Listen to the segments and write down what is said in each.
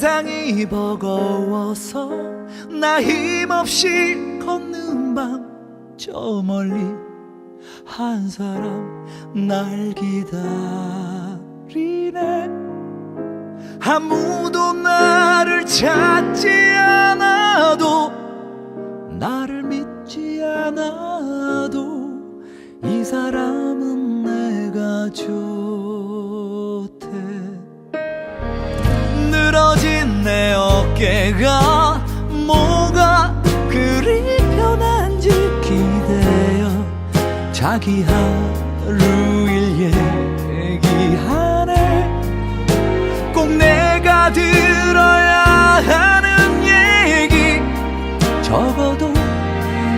세상이 버거워서 나 힘없이 걷는 밤. 저 멀리 한 사람 날 기다리네. 아무도 나를 찾지 않아도 나를 믿지 않아도 이 사람은 내가 좋 어깨가 뭐가 그리 편한지 기대어 자기 하루 일 얘기하네. 꼭 내가 들어야 하는 얘기 적어도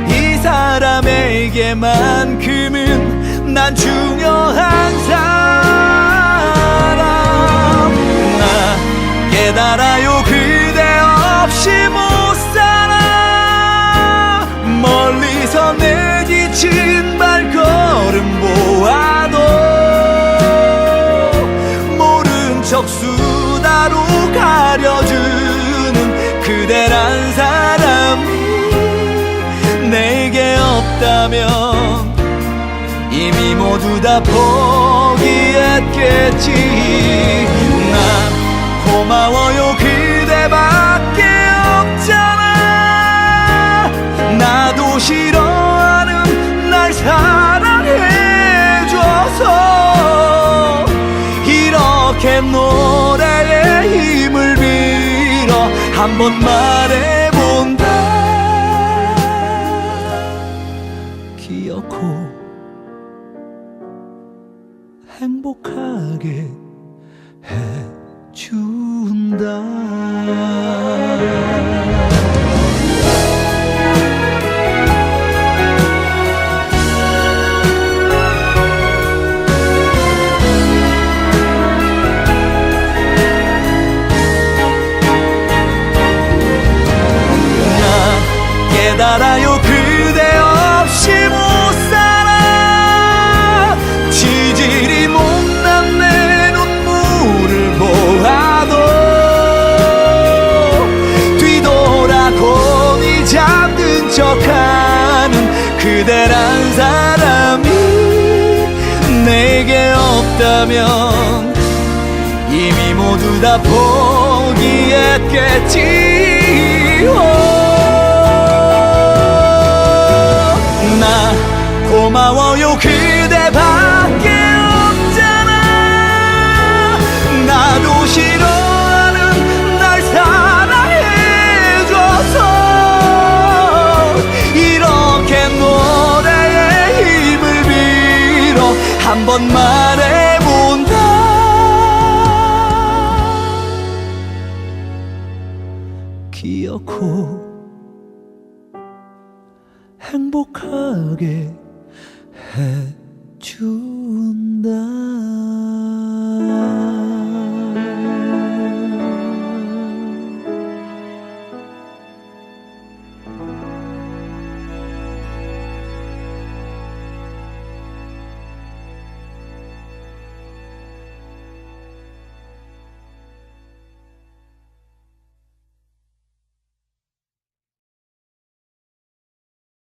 이 사람에게만큼은 난 중요한 사람 내 지친 발걸음 보아도 모른 척 수다로 가려주는 그대란 사람이 내게 없다면 이미 모두 다 포기했겠지 한번 말해본다. 기어코 행복하게 해준다 나 깨달아요. 그대 없이 못 살아. 지질이 못난 내 눈물을 보아도 뒤돌아보니 잠든 척하는 그대란 사람이 내게 없다면 이미 모두 다 포기했겠지 한 번 말해본다. 기억고 행복하게 해준다.